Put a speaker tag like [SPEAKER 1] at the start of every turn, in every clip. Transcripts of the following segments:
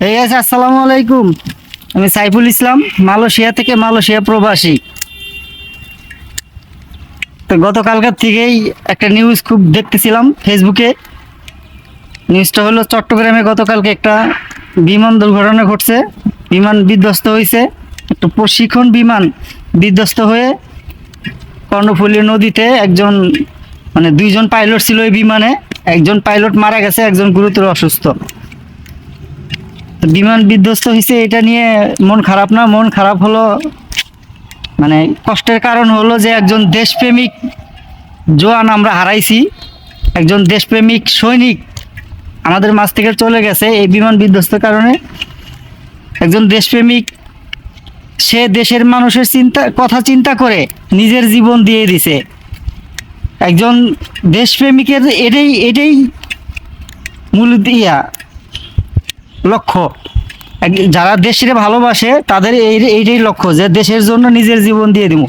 [SPEAKER 1] এই আছে আসসালামু আলাইকুম। আমি সাইফুল ইসলাম, মালয়েশিয়া থেকে মালয়েশিয়া প্রবাসী। তো গতকালকার থেকেই একটা নিউজ খুব দেখতেছিলাম ফেসবুকে নিউজটা হলো চট্টগ্রামে গতকালকে একটা বিমান দুর্ঘটনা ঘটছে। বিমান বিধ্বস্ত হয়েছে। একটা প্রশিক্ষণ বিমান বিধ্বস্ত হয়ে কর্ণফুলী নদীতে একজন মানে দুইজন পাইলট ছিল ওই বিমানে। একজন পাইলট মারা গেছে, একজন গুরুতর অসুস্থ। বিমান বিধ্বস্ত হয়েছে এটা নিয়ে মন খারাপ না। মন খারাপ হলো মানে কষ্টের কারণ হলো যে একজন দেশপ্রেমিক জোয়ান আমরা হারাইছি। একজন দেশপ্রেমিক সৈনিক আমাদের মাছ থেকে চলে গেছে এই বিমান বিধ্বস্তের কারণে। একজন দেশপ্রেমিক, সে দেশের মানুষের চিন্তা, কথা চিন্তা করে নিজের জীবন দিয়ে দিছে। একজন দেশপ্রেমিকের এটাই এটাই মূলত ইয়া। লক্ষ্য। যারা দেশের ভালোবাসে, তাদের এই, এইটাই লক্ষ্য যে দেশের জন্য নিজের জীবন দিয়ে দিব।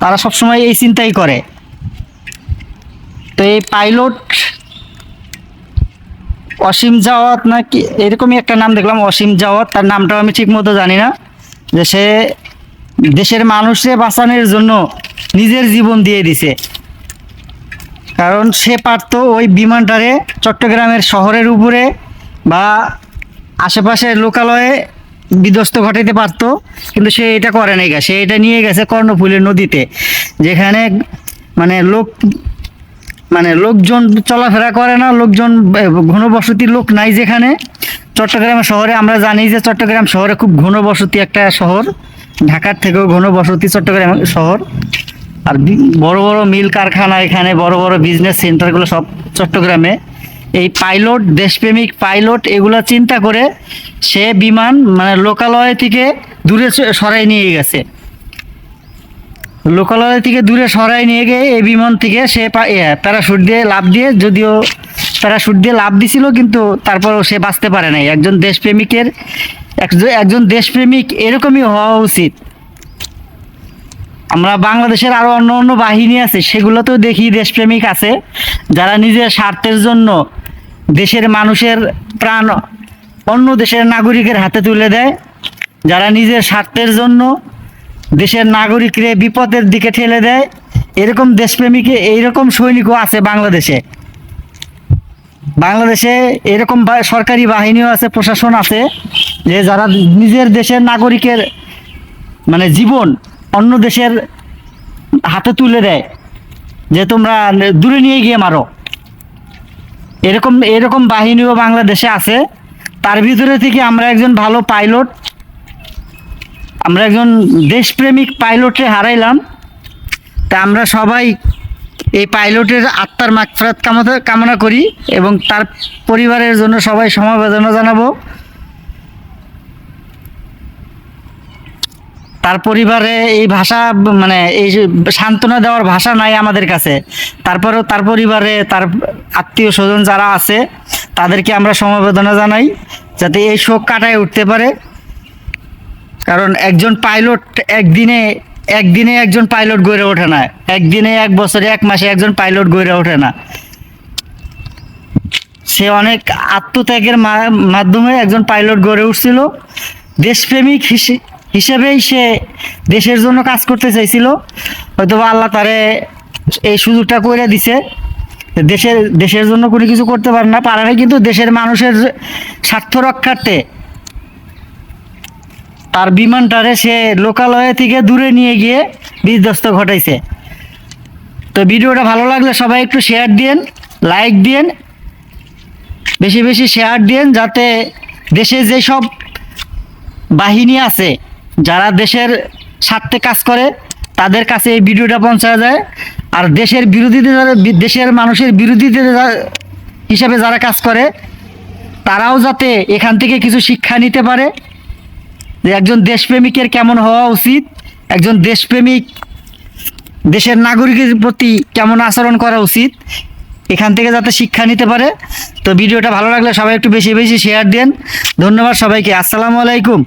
[SPEAKER 1] তারা সবসময় এই চিন্তাই করে। তো এই পাইলট অসীম জাওয়াত না কি এরকমই একটা নাম দেখলাম, অসীম জাওয়াত, তার নামটাও আমি ঠিক মতো জানি না। যে সে দেশের মানুষকে বাঁচানোর জন্য নিজের জীবন দিয়ে দিছে। কারণ সে পারত ওই বিমানটারে চট্টগ্রামের শহরের উপরে বা আশেপাশের লোকালয়ে বিধ্বস্ত ঘটাইতে পারতো, কিন্তু সে এটা করে নাই সে এটা নিয়ে গেছে কর্ণফুলের নদীতে, যেখানে মানে লোক মানে লোকজন চলাফেরা করে না, লোকজন ঘনবসতির লোক নাই যেখানে। চট্টগ্রাম শহরে আমরা জানি যে চট্টগ্রাম শহরে খুব ঘনবসতি একটা শহর। ঢাকার থেকেও ঘনবসতি চট্টগ্রাম শহর। আর বড় বড় মিল কারখানা এখানে, বড় বড় বিজনেস সেন্টারগুলো সব চট্টগ্রামে। এই পাইলট, দেশপ্রেমিক পাইলট, এগুলো চিন্তা করে সে বিমান মানে লোকালয় থেকে দূরে সরাই নিয়ে গেছে। লোকালয় থেকে দূরে সরাই নিয়ে গিয়ে এই বিমান থেকে সে প্যারাশুট দিয়ে লাভ দিয়ে, যদিও প্যারাশুট দিয়ে লাভ দিছিল, কিন্তু তারপরও সে বাঁচতে পারে নাই। একজন দেশপ্রেমিকের একজন দেশপ্রেমিক এরকমই হওয়া উচিত। আমরা বাংলাদেশের আরও অন্য অন্য বাহিনী আছে, সেগুলোতেও দেখি দেশপ্রেমিক আছে, যারা নিজের স্বার্থের জন্য দেশের মানুষের প্রাণ অন্য দেশের নাগরিকের হাতে তুলে দেয়। যারা নিজের স্বার্থের জন্য দেশের নাগরিকরে বিপদের দিকে ঠেলে দেয়। এরকম দেশপ্রেমিক এইরকম সৈনিকও আছে বাংলাদেশে। বাংলাদেশে এরকম সরকারি বাহিনীও আছে, প্রশাসন আছে, যে যারা নিজের দেশের নাগরিকের মানে জীবন অন্য দেশের হাতে তুলে দেয়। যে তোমরা দূরে নিয়ে গিয়ে মারো। এরকম এরকম বাহিনীও বাংলাদেশে আছে। তার ভিতরে থেকে আমরা একজন ভালো পাইলট, আমরা একজন দেশপ্রেমিক পাইলটে হারাইলাম। তা আমরা সবাই এই পাইলটের আত্মার মাকফরাত কামনা কামনা করি এবং তার পরিবারের জন্য সবাই সমবেদনা জানাব। তার পরিবারে এই ভাষা মানে এই সান্ত্বনা দেওয়ার ভাষা নাই আমাদের কাছে। তারপরেও তার পরিবারে তার আত্মীয় স্বজন যারা আছে, তাদেরকে আমরা সমবেদনা জানাই, যাতে এই শোক কাটায় উঠতে পারে। কারণ একজন পাইলট একদিনে একদিনে একজন পাইলট গড়ে ওঠে না। একদিনে এক বছরে এক মাসে একজন পাইলট গড়ে ওঠে না। সে অনেক আত্মত্যাগের মাধ্যমে একজন পাইলট গড়ে উঠছিল। দেশপ্রেমিক হিসে- হিসেবেই সে দেশের জন্য কাজ করতে চাইছিল। হয়তো বা আল্লাহ তারে এই সুযোগটা করে দিছে। দেশের দেশের জন্য কোনো কিছু করতে পারে না, পারে কিন্তু দেশের মানুষের স্বার্থ রক্ষার্থে তার বিমানটারে সে লোকালয় থেকে দূরে নিয়ে গিয়ে বিধ্বস্ত ঘটাইছে। তো ভিডিওটা ভালো লাগলে সবাই একটু শেয়ার দিন লাইক দিন বেশি বেশি শেয়ার দিন যাতে দেশে যেসব বাহিনী আছে যারা দেশের স্বার্থে কাজ করে, তাদের কাছে এই ভিডিওটা পৌঁছায় যায়। আর দেশের বিরোধীদের দেশের মানুষের বিরোধীদের হিসাবে যারা কাজ করে, তারাও যাতে এখান থেকে কিছু শিক্ষা নিতে পারে যে একজন দেশপ্রেমিকের কেমন হওয়া উচিত, একজন দেশপ্রেমিক দেশের নাগরিকের প্রতি কেমন আচরণ করা উচিত, এখান থেকে যাতে শিক্ষা নিতে পারে। তো ভিডিওটা ভালো লাগলে সবাই একটু বেশি বেশি শেয়ার দেন। ধন্যবাদ সবাইকে। আসসালামু আলাইকুম।